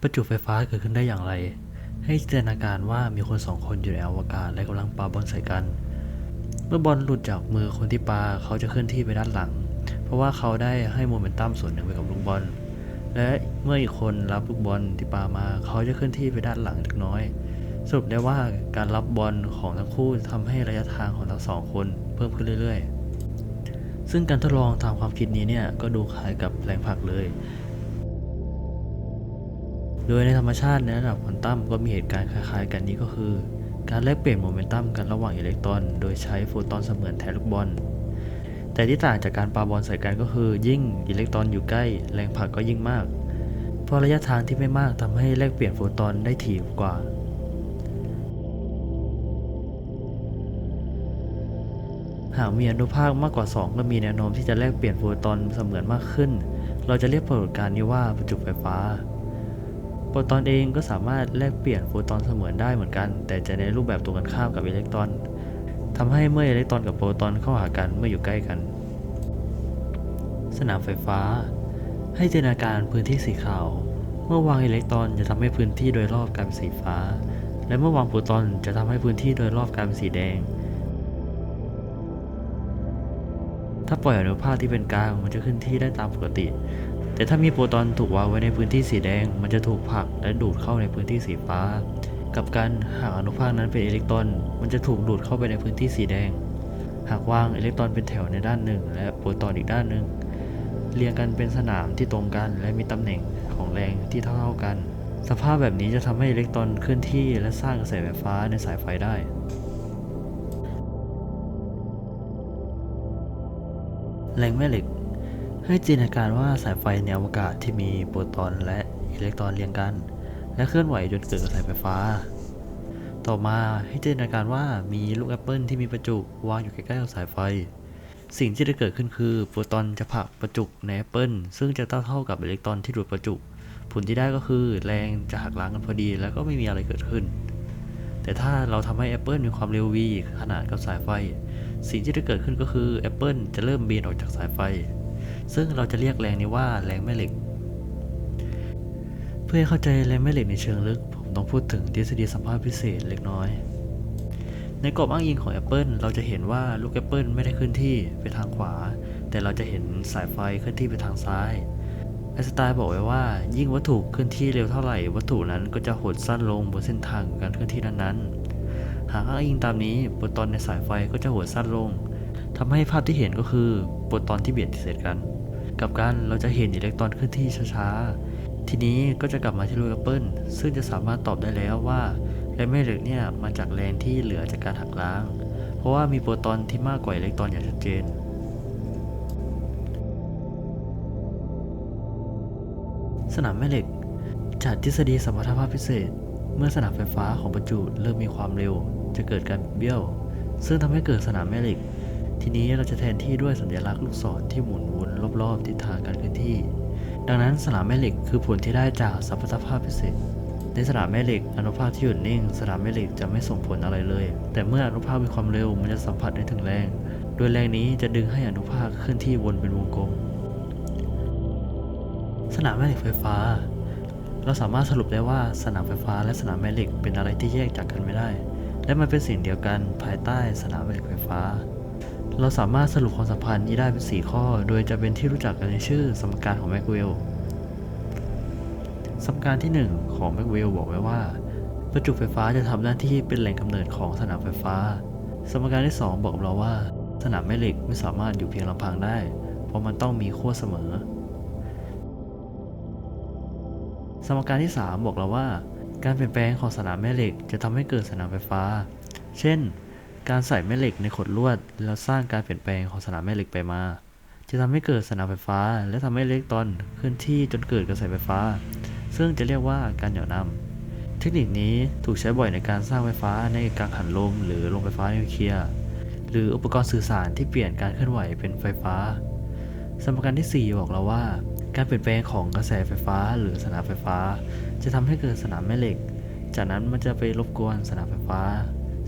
ประจุไฟฟ้าเกิดขึ้นได้อย่างไร ให้จินตนาการว่ามีคนสองคนอยู่ในอวกาศและกำลังปาบอลใส่กัน เมื่อบอลหลุดจากมือคนที่ปาเขาจะเคลื่อนที่ไปด้านหลัง เพราะว่าเขาได้ให้โมเมนตัมส่วนหนึ่งไปกับลูกบอล และเมื่ออีกคนรับลูกบอลที่ปามา เขาจะเคลื่อนที่ไปด้านหลังเล็กน้อย สรุปได้ว่าการรับบอลของทั้งคู่ทำให้ระยะทางของทั้งสองคนเพิ่มขึ้นเรื่อย ๆ ซึ่งการทดลองตามความคิดนี้เนี่ยก็ดูคล้ายกับแรงผลักเลย โดยในธรรมชาติในระดับควอนตัมก็มีเหตุการณ์คล้ายๆ กันนี้ก็คือ การแลกเปลี่ยนโมเมนตัมกันระหว่างอิเล็กตรอน โดยใช้โฟตอนเสมือนแทนลูกบอล แต่ที่ต่างจากการปาบอลใส่กันก็คือ ยิ่งอิเล็กตรอนอยู่ใกล้แรงผลักก็ยิ่งมาก เพราะระยะทางที่ไม่มากทำให้แลกเปลี่ยนโฟตอนได้ถี่กว่าหากมีอนุภาคมากกว่า 2 ก็มีแนวโน้มที่จะแลกเปลี่ยนโฟตอนเสมือนมากขึ้น เราจะเรียกปรากฏการณ์นี้ว่าประจุไฟฟ้า โฟตอนเองก็สามารถแลกเปลี่ยนโฟตอนเสมือนได้เหมือนกัน แต่จะในรูปแบบตรงกันข้ามกับอิเล็กตรอนทำให้เมื่ออิเล็กตรอนกับโฟตอนเข้าหากันเมื่ออยู่ใกล้กัน สนามไฟฟ้า ให้จินตนาการพื้นที่สีขาว เมื่อวางอิเล็กตรอนจะทำให้พื้นที่โดยรอบกลายเป็นสีฟ้า และเมื่อวางโฟตอนจะทำให้พื้นที่โดยรอบกลายเป็นสีแดง ถ้าปล่อยอนุภาคที่เป็นกลางมันจะขึ้นที่ได้ตามปกติ แต่ถ้ามีโปรตอนถูกวางไว้ในพื้นที่สีแดง มันจะถูกผลักและดูดเข้าในพื้นที่สีฟ้า กับการหากอนุภาคนั้นเป็นอิเล็กตรอน มันจะถูกดูดเข้าไปในพื้นที่สีแดง หากวางอิเล็กตรอนเป็นแถวในด้านหนึ่ง และโปรตอนอีกด้านหนึ่ง เรียงกันเป็นสนามที่ตรงกันและมีตำแหน่งของแรงที่เท่าๆกัน สภาพแบบนี้จะทำให้อิเล็กตรอนเคลื่อนที่และสร้างกระแสไฟฟ้าในสายไฟได้แรงแม่เหล็ก ให้จินตนาการว่าสายไฟในอวกาศที่มีโปรตอนและอิเล็กตรอนเรียงกัน และเคลื่อนไหวจนเกิดกระแสไฟฟ้า ต่อมาให้จินตนาการว่ามีลูกแอปเปิลที่มีประจุวางอยู่ใกล้ๆกับสายไฟ สิ่งที่จะเกิดขึ้นคือโปรตอนจะผลักประจุในแอปเปิลซึ่งจะเท่าเท่ากับอิเล็กตรอนที่ดูดประจุ ผลที่ได้ก็คือแรงจะหักล้างกันพอดี แล้วก็ไม่มีอะไรเกิดขึ้น แต่ถ้าเราทำให้แอปเปิลมีความเร็ว v ขนาดกับสายไฟ สิ่งที่จะเกิดขึ้นก็คือแอปเปิลจะเริ่มเบนออกจากสายไฟ ซึ่งเราจะเรียกแรงนี้ว่าแรงแม่เหล็ก เพื่อให้เข้าใจแรงแม่เหล็กในเชิงลึก ผมต้องพูดถึงทฤษฎีสัมพัทธ์พิเศษเล็กน้อย ในกรอบอ้างอิงของแอปเปิลเราจะเห็นว่าลูกแอปเปิลไม่ได้เคลื่อนที่ไปทางขวา แต่เราจะเห็นสายไฟเคลื่อนที่ไปทางซ้ายไอสไตน์บอกไว้ว่า ยิ่งวัตถุเคลื่อนที่เร็วเท่าไหร่ วัตถุนั้นก็จะหดสั้นลงบนเส้นทางการเคลื่อนที่นั้นๆ หากอ้างอิงตามนี้โปรตอนในสายไฟก็จะหดสั้นลงทำให้ภาพที่เห็นก็คือโปรตอนที่เบียดเสียดกัน กับกันเราจะเห็นอิเล็กตรอนเคลื่อนที่ช้าๆ ทีนี้ก็จะกลับมาที่ลูกแอปเปิลซึ่งจะสามารถตอบได้แล้วว่าแรงแม่เหล็กเนี่ยมาจากแรงที่เหลือจากการหักล้าง เพราะว่ามีโปรตอนที่มากกว่าอิเล็กตรอนอย่างชัดเจนสนามแม่เหล็ก จากทฤษฎีสมรรถภาพพิเศษ เมื่อสนามไฟฟ้าของประจุเริ่มมีความเร็ว จะเกิดการเบี้ยว ซึ่งทำให้เกิดสนามแม่เหล็ก ทีนี้เราจะแทนที่ด้วยสัญลักษณ์ลูกศรที่หมุนวน รอบๆทิศทางการเคลื่อนที่ ดังนั้นสนามแม่เหล็กคือผลที่ได้จากสมรรถภาพพิเศษ ในสนามแม่เหล็กอนุภาคที่หยุดนิ่ง สนามแม่เหล็กจะไม่ส่งผลอะไรเลย แต่เมื่ออนุภาคมีความเร็วมันจะสัมผัสได้ถึงแรง โดยแรงนี้จะดึงให้อนุภาคเคลื่อนที่วนเป็นวงกลม สนามแม่เหล็กไฟฟ้า เราสามารถสรุปได้ว่าสนามไฟฟ้าและสนามแม่เหล็กเป็นอะไรที่แยกจากกันไม่ได้ และมันเป็นสิ่งเดียวกันภายใต้สนามแม่เหล็กไฟฟ้า เราสามารถสรุปความสัมพันธ์นี้ได้เป็น 4 ข้อ โดยจะเป็นที่รู้จักกันในชื่อสมการของแม็กเวลสมการที่ 1 ของแม็กเวลบอกไว้ว่า ประจุไฟฟ้าจะทำหน้าที่เป็นแหล่งกำเนิดของสนามไฟฟ้า สมการที่ 2 บอกเราว่า สนามแม่เหล็กไม่สามารถอยู่เพียงลำพังได้ เพราะมันต้องมีขั้วเสมอ สมการที่ 3 บอกเราว่า การเปลี่ยนแปลงของสนามแม่เหล็กจะทำให้เกิดสนามไฟฟ้า เช่น การใส่แม่เหล็กในขดลวด แล้วสร้างการเปลี่ยนแปลงของสนามแม่เหล็กไปมา จะทำให้เกิดสนามไฟฟ้า และทำให้เล็กตอนเคลื่อนที่จนเกิดกระแสไฟฟ้า ซึ่งจะเรียกว่าการเหนี่ยวนำเทคนิคนี้ถูกใช้บ่อยในการสร้างไฟฟ้าในกังหันลม หรือโรงไฟฟ้านิวเคลียร์หรืออุปกรณ์สื่อสารที่เปลี่ยนการเคลื่อนไหวเป็นไฟฟ้า สมการที่ 4 บอกเราว่า การเปลี่ยนแปลงของกระแสไฟฟ้า หรือสนามไฟฟ้า จะทำให้เกิดสนามแม่เหล็ก จากนั้นมันจะไปรบกวนสนามไฟฟ้า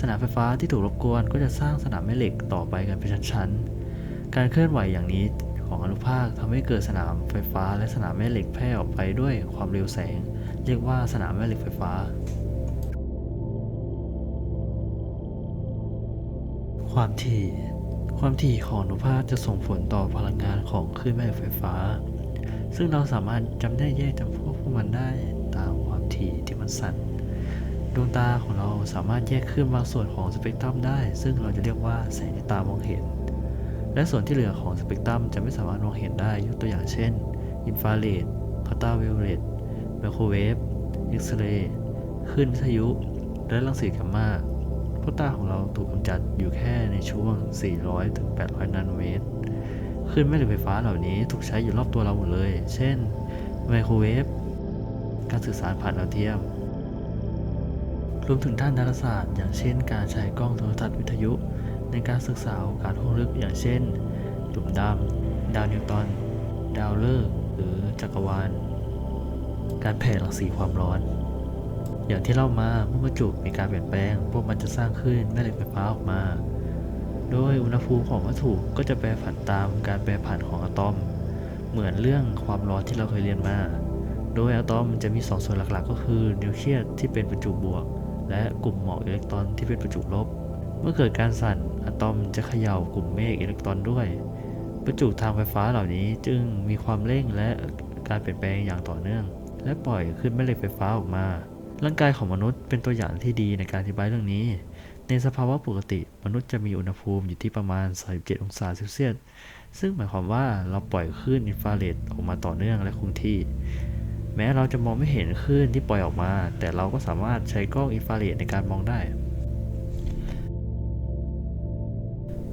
สนามไฟฟ้าที่ถูกรบกวนก็จะสร้างสนามแม่เหล็กต่อไปกันเป็นชั้นๆ การเคลื่อนไหวอย่างนี้ของอนุภาคทำให้เกิดสนามไฟฟ้าและสนามแม่เหล็กแพร่ออกไปด้วยความเร็วแสง เรียกว่าสนามแม่เหล็กไฟฟ้า ความถี่ ความถี่ของอนุภาคจะส่งผลต่อพลังงานของคลื่นแม่เหล็กไฟฟ้า ซึ่งเราสามารถจำได้แยกจำพวกพวกมันได้ตามความถี่ที่มันสั่น ดวงตาของเราสามารถแยกคลื่นบางส่วนของสเปกตรัมได้ ซึ่งเราจะเรียกว่าแสงที่ตามองเห็น และส่วนที่เหลือของสเปกตรัมจะไม่สามารถมองเห็นได้ยกตัวอย่างเช่น อินฟราเรดพัตตาวิโอเลตไมโครเวฟเอ็กซเรย์คลื่นวิทยุ และรังสีกัมมาพราะตาของเราถูกกำจัดอยู่แค่ในช่วง 400ถึง800 นาโนเมตรคลื่นแม่เหล็กไฟฟ้าเหล่านี้ถูกใช้อยู่รอบตัวเราหมดเลย เช่นไมโครเวฟ การสื่อสารผ่านดาวเทียม รวมถึงด้านดาราศาสตร์ อย่างเช่น การใช้กล้องโทรทัศน์วิทยุ ในการศึกษาโอกาสห้องลึกอย่างเช่นหลุมดำดาวนิวตันดาวฤกษ์หรือจักรวาล การแผ่รังสีความร้อน อย่างที่เล่ามาเมื่อประจุมีการเปลี่ยนแปลง พวกมันจะสร้างคลื่นแม่เหล็กไฟฟ้าออกมา โดยอุณหภูมิของวัตถุก็จะแปรผันตามการแปรผันของอะตอม เหมือนเรื่องความร้อนที่เราเคยเรียนมา โดยอะตอมจะมีสองส่วนหลักๆ ก็คือนิวเคลียสที่เป็นประจุบวก และกลุ่มหมอกอิเล็กตรอนที่เป็นประจุลบ เมื่อเกิดการสั่นอะตอมจะเขย่ากลุ่มเมฆอิเล็กตรอนด้วย ประจุทางไฟฟ้าเหล่านี้จึงมีความเร่งและการเปลี่ยนแปลงอย่างต่อเนื่อง และปล่อยขึ้นแม่เหล็กไฟฟ้าออกมา ร่างกายของมนุษย์เป็นตัวอย่างที่ดีในการอธิบายเรื่องนี้ ในสภาวะปกติมนุษย์จะมีอุณหภูมิอยู่ที่ประมาณ 37 องศาเซลเซียสซึ่งหมายความว่าเราปล่อยคลื่นอินฟราเรดออกมาต่อเนื่องและคงที่ แม้เราจะมองไม่เห็นคลื่นที่ปล่อยออกมา แต่เราก็สามารถใช้กล้องอินฟราเรดในการมองได้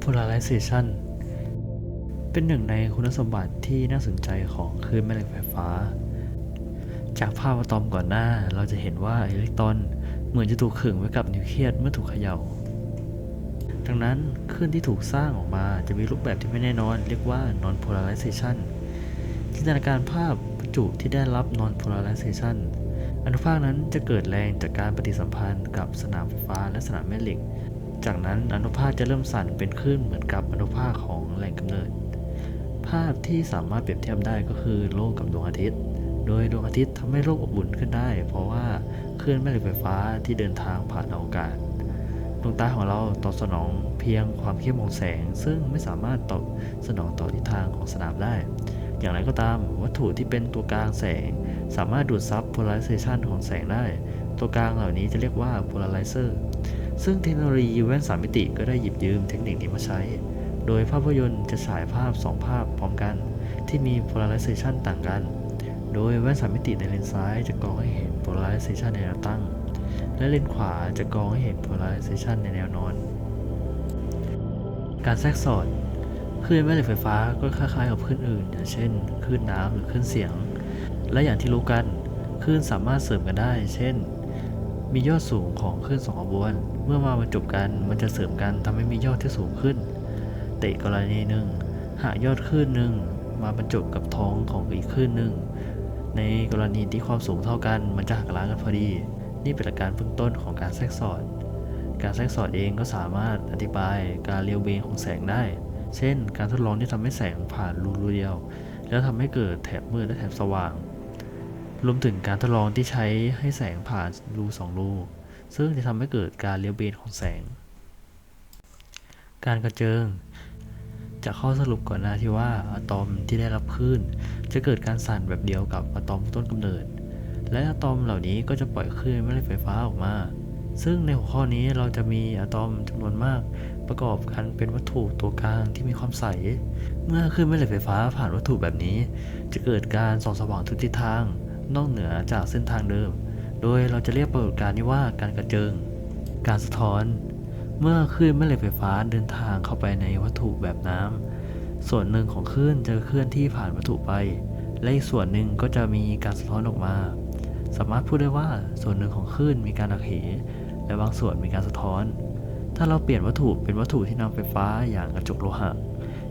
polarization เป็นหนึ่งในคุณสมบัติที่น่าสนใจของคลื่นแม่เหล็กไฟฟ้า จากภาพอะตอมก่อนหน้า เราจะเห็นว่าอิเล็กตรอนเหมือนจะถูกขึงไว้กับนิวเคลียสเมื่อถูกเขย่า ดังนั้นคลื่นที่ถูกสร้างออกมาจะมีรูปแบบที่ไม่แน่นอน เรียกว่า non polarization จินตนาการภาพ จุที่ได้รับ non polarization อนุภาคนั้นจะเกิดแรงจากการปฏิสัมพันธ์กับสนามไฟฟ้าและสนามแม่เหล็ก จากนั้นอนุภาคจะเริ่มสั่นเป็นคลื่นเหมือนกับอนุภาคของแหล่งกำเนิด ภาพที่สามารถเปรียบเทียบได้ก็คือโลกกับดวงอาทิตย์ โดยดวงอาทิตย์ทำให้โลกอบอุ่นขึ้นได้ เพราะว่าคลื่นแม่เหล็กไฟฟ้าที่เดินทางผ่านอวกาศดวงตาของเราตอบสนองเพียงความเข้มของแสง ซึ่งไม่สามารถตอบสนองต่อทิศทางของสนามได้ อย่างไรก็ตาม วัตถุที่เป็นตัวกลางแสง สามารถดูดซับ polarization ของแสงได้ ตัวกลางเหล่านี้จะเรียกว่า polarizer ซึ่งเทคโนโลยีแว่นสามมิติก็ได้หยิบยืมเทคนิคนี้มาใช้ โดยภาพยนตร์จะฉายภาพ 2 ภาพพร้อมกัน ที่มี polarization ต่างกัน โดยแว่นสามมิติในเลนซ้ายจะกรองให้เห็น polarization ในแนวตั้ง และเลนขวาจะกรองให้เห็น polarization ในแนวนอน การแทรกสอด คลื่นแม่เหล็กไฟฟ้าก็คล้ายๆกับคลื่นอื่น อย่างเช่นคลื่นน้ำหรือคลื่นเสียง และอย่างที่รู้กันคลื่นสามารถเสริมกันได้ เช่น มียอดสูงของคลื่นสองขบวน เมื่อมาบรรจบกันมันจะเสริมกันทำให้มียอดที่สูงขึ้น แต่กรณีหนึ่งหากยอดคลื่นหนึ่งมาบรรจบกับท้องของอีกคลื่นหนึ่งในกรณีที่ความสูงเท่ากันมันจะหักล้างกันพอดี นี่เป็นหลักการเบื้องต้นของการแทรกสอด การแทรกสอดเองก็สามารถอธิบายการเลี้ยวเบนของแสงได้ เช่น การทดลองที่ทำให้แสงผ่านรูรูเดียว แล้วทำให้เกิดแถบมืดและแถบสว่าง รวมถึงการทดลองที่ใช้ให้แสงผ่านรูสองรู ซึ่งจะทำให้เกิดการเลี้ยวเบนของแสง การกระเจิงจากข้อสรุปก่อนหน้าที่ว่าอะตอมที่ได้รับคลื่นจะเกิดการสั่นแบบเดียวกับอะตอมต้นกำเนิด และอะตอมเหล่านี้ก็จะปล่อยคลื่นแม่เหล็กไฟฟ้าออกมา ซึ่งในหัวข้อนี้เราจะมีอะตอมจำนวนมาก ประกอบกันเป็นวัตถุตัวกลางที่มีความใส เมื่อคลื่นแม่เหล็กไฟฟ้าผ่านวัตถุแบบนี้ จะเกิดการส่องสว่างทุกทิศทาง นอกเหนือจากเส้นทางเดิม โดยเราจะเรียกปรากฏการณ์นี้ว่าการกระเจิง การสะท้อน เมื่อคลื่นแม่เหล็กไฟฟ้าเดินทางเข้าไปในวัตถุแบบน้ำส่วนหนึ่งของคลื่นจะเคลื่อนที่ผ่านวัตถุไป และอีกส่วนหนึ่งก็จะมีการสะท้อนออกมา สามารถพูดได้ว่าส่วนหนึ่งของคลื่นมีการระเหและบางส่วนมีการสะท้อน ถ้าเราเปลี่ยนวัตถุเป็นวัตถุที่นำไฟฟ้าอย่างกระจกโลหะ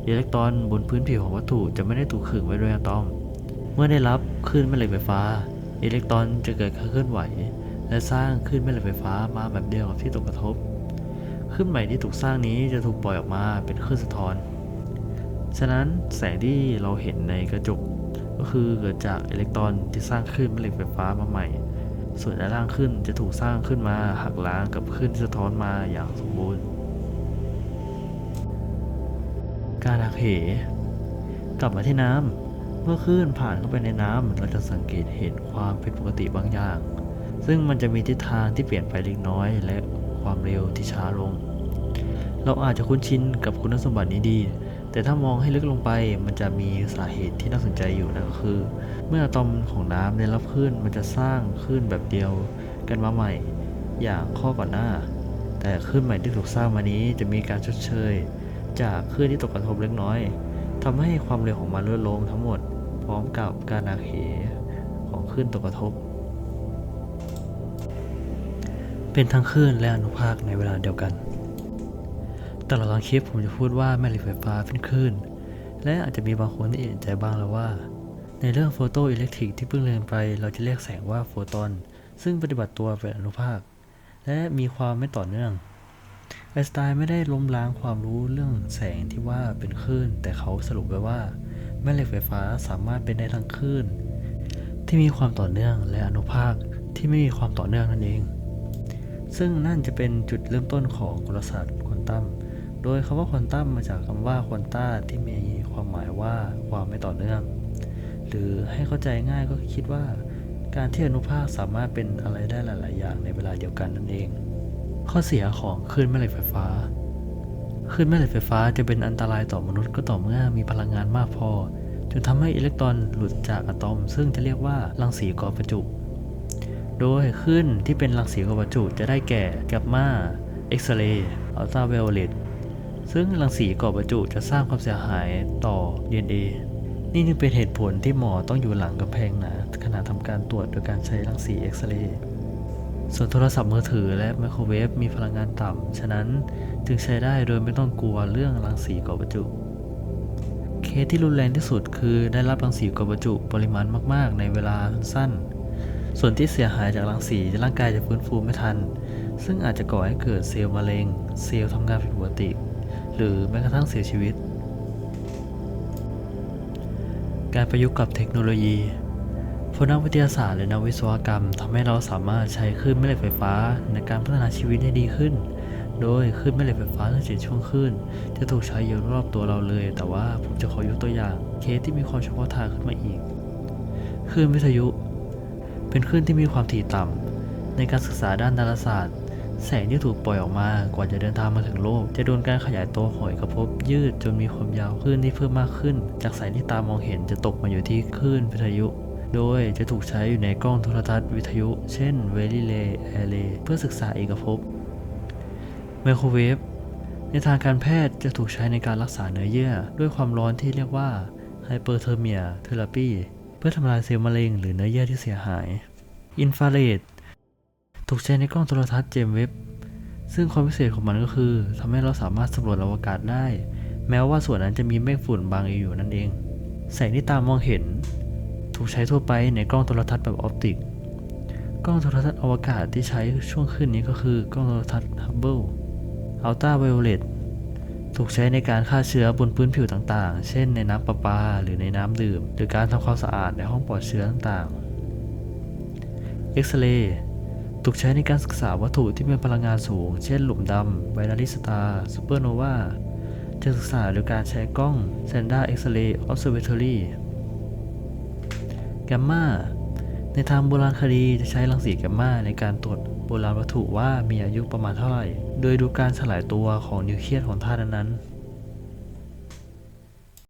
อิเล็กตรอนบนพื้นผิวของวัตถุจะไม่ได้ถูกขึงไว้ด้วยอะตอม เมื่อได้รับคลื่นแม่เหล็กไฟฟ้า อิเล็กตรอนจะเกิดการเคลื่อนไหว และสร้างคลื่นแม่เหล็กไฟฟ้ามาแบบเดียวกับที่ตกกระทบคลื่นใหม่ที่ถูกสร้างนี้จะถูกปล่อยออกมาเป็นคลื่นสะท้อน ฉะนั้นแสงที่เราเห็นในกระจกก็คือเกิดจากอิเล็กตรอนที่สร้างขึ้นแม่เหล็กไฟฟ้ามาใหม่ ส่วนด้านล่างขึ้นจะถูกสร้างขึ้นมาหักล้างกับคลื่นที่สะท้อนมาอย่างสมบูรณ์ การหักเห กลับมาที่น้ำเมื่อคลื่นผ่านเข้าไปในน้ำเราจะสังเกตเห็นความผิดปกติบางอย่าง ซึ่งมันจะมีทิศทางที่เปลี่ยนไปเล็กน้อย และความเร็วที่ช้าลง เราอาจจะคุ้นชินกับคุณสมบัตินี้ดี แต่ถ้ามองให้ลึกลงไปมันจะมีสาเหตุที่น่าสนใจอยู่นั่นก็คือ เมื่ออะตอมของน้ำได้รับคลื่นมันจะสร้างคลื่นแบบเดียวกันมาใหม่ อย่างข้อก่อนหน้า แต่คลื่นใหม่ที่ถูกสร้างมานี้จะมีการชดเชย จากคลื่นที่ตกกระทบเล็กน้อยทำให้ความเร็วของมันลดลงทั้งหมด พร้อมกับการหักเหของคลื่นตกกระทบ เป็นทั้งคลื่นและอนุภาคในเวลาเดียวกัน ตลอดทั้งคลิปผมจะพูดว่าแม่เหล็กไฟฟ้าเป็นคลื่น และอาจจะมีบางคนที่เอะใจบ้างแล้วว่า ในเรื่องโฟโตอิเล็กทริกที่เพิ่งเรียนไป เราจะเรียกแสงว่าโฟตอน ซึ่งปฏิบัติตัวเป็นอนุภาค และมีความไม่ต่อเนื่องไอนสไตน์ไม่ได้ล้มล้างความรู้เรื่องแสงที่ว่าเป็นคลื่น แต่เขาสรุปไว้ว่า แม่เหล็กไฟฟ้าสามารถเป็นได้ทั้งคลื่น ที่มีความต่อเนื่องและอนุภาคที่ไม่มีความต่อเนื่องนั่นเอง ซึ่งนั่นจะเป็นจุดเริ่มต้นของกลศาสตร์ควอนตัม โดยคำว่าควอนตัมมาจากคำว่าควอนต้าที่มีความหมายว่าความไม่ต่อเนื่อง หรือให้เข้าใจง่ายก็คิดว่าการที่อนุภาคสามารถเป็นอะไรได้หลาย ๆ อย่างในเวลาเดียวกันนั่นเอง ข้อเสียของคลื่นแม่เหล็กไฟฟ้าคลื่นแม่เหล็กไฟฟ้าจะเป็นอันตรายต่อมนุษย์ก็ต่อเมื่อมีพลังงานมากพอจนทำให้อิเล็กตรอนหลุดจากอะตอม ซึ่งจะเรียกว่ารังสีก่อประจุ โดยคลื่นที่เป็นรังสีก่อประจุจะได้แก่แกมมาเอ็กซเรย์อัลตราไวโอเลต ซึ่งรังสีก่อประจุจะสร้างความเสียหายต่อ DNA นี่จึงเป็นเหตุผลที่หมอต้องอยู่หลังกำแพงหนาขณะทำการตรวจโดยการใช้รังสีเอ็กซเรย์ส่วนโทรศัพท์มือถือและไมโครเวฟมีพลังงานต่ำ ฉะนั้นจึงใช้ได้โดยไม่ต้องกลัวเรื่องรังสีก่อประจุ เคสที่รุนแรงที่สุดคือได้รับรังสีก่อประจุปริมาณมาก ๆ ในเวลาสั้น ส่วนที่เสียหายจากรังสีร่างกายจะฟื้นฟูไม่ทัน ซึ่งอาจจะก่อให้เกิดเซลล์มะเร็ง เซลล์ทำงานผิดปกติ หรือแม้กระทั่งเสียชีวิต การประยุกต์กับเทคโนโลยีพวนักวิทยาศาสตร์และนักวิศวกรรมทำให้เราสามารถใช้คลื่นแม่เหล็กไฟฟ้าในการพัฒนาชีวิตให้ดีขึ้น โดยคลื่นแม่เหล็กไฟฟ้าทั้งเจ็ดช่วงคลื่นจะถูกใช้อยู่รอบตัวเราเลย แต่ว่าผมจะขอยกตัวอย่างเคสที่มีความเฉพาะทางขึ้นมาอีก คลื่นวิทยุ เป็นคลื่นที่มีความถี่ต่ำในการศึกษาด้านดาราศาสตร์ แสงที่ถูกปล่อยออกมากว่าจะเดินทางมาถึงโลก จะโดนการขยายตัวของเอกภพยืดจนมีความยาวคลื่นที่เพิ่มมากขึ้น จากแสงที่ตามองเห็นจะตกมาอยู่ที่คลื่นวิทยุโดยจะถูกใช้อยู่ในกล้องโทรทัศน์วิทยุ เช่นเวลิเลแอเรเพื่อศึกษาเอกภพไมโครเวฟในทางการแพทย์จะถูกใช้ในการรักษาเนื้อเยื่อ ด้วยความร้อนที่เรียกว่าไฮเปอร์เทอร์เมียเทอราปีเพื่อทำลายเซลล์มะเร็งหรือเนื้อเยื่อที่เสียหาย อินฟราเรด ถูกใช้ในกล้องโทรทัศน์เจมเว็บ ซึ่งความพิเศษของมันก็คือทำให้เราสามารถสำรวจอวกาศได้ แม้ว่าส่วนนั้นจะมีเมฆฝุ่นบางอยู่นั่นเอง แสงที่ตามองเห็น ถูกใช้ทั่วไปในกล้องโทรทัศน์แบบออปติก กล้องโทรทัศน์อวกาศที่ใช้ช่วงขึ้นนี้ก็คือกล้องโทรทัศน์ฮับเบิลอัลตราไวโอเลตถูกใช้ในการฆ่าเชื้อบนพื้นผิวต่างๆ เช่นในน้ำประปา หรือในน้ำดื่ม หรือการทำความสะอาดในห้องปลอดเชื้อต่างๆ เอ็กซเรย์ ถูกใช้ในการศึกษาวัตถุที่มีพลังงานสูง เช่นหลุมดำไบนาริสตาร์ซูเปอร์โนวาจะศึกษาโดยการใช้กล้อง s a n d a X-ray Observatory แกมมาในทางโบราณคดีจะใช้รังสีแกมมาในการตรวจโบราณวัตถุว่ามีอายุประมาณเท่าไหร่ โดยดูการสลายตัวของนิวเคลียสของธาตุนั้นๆ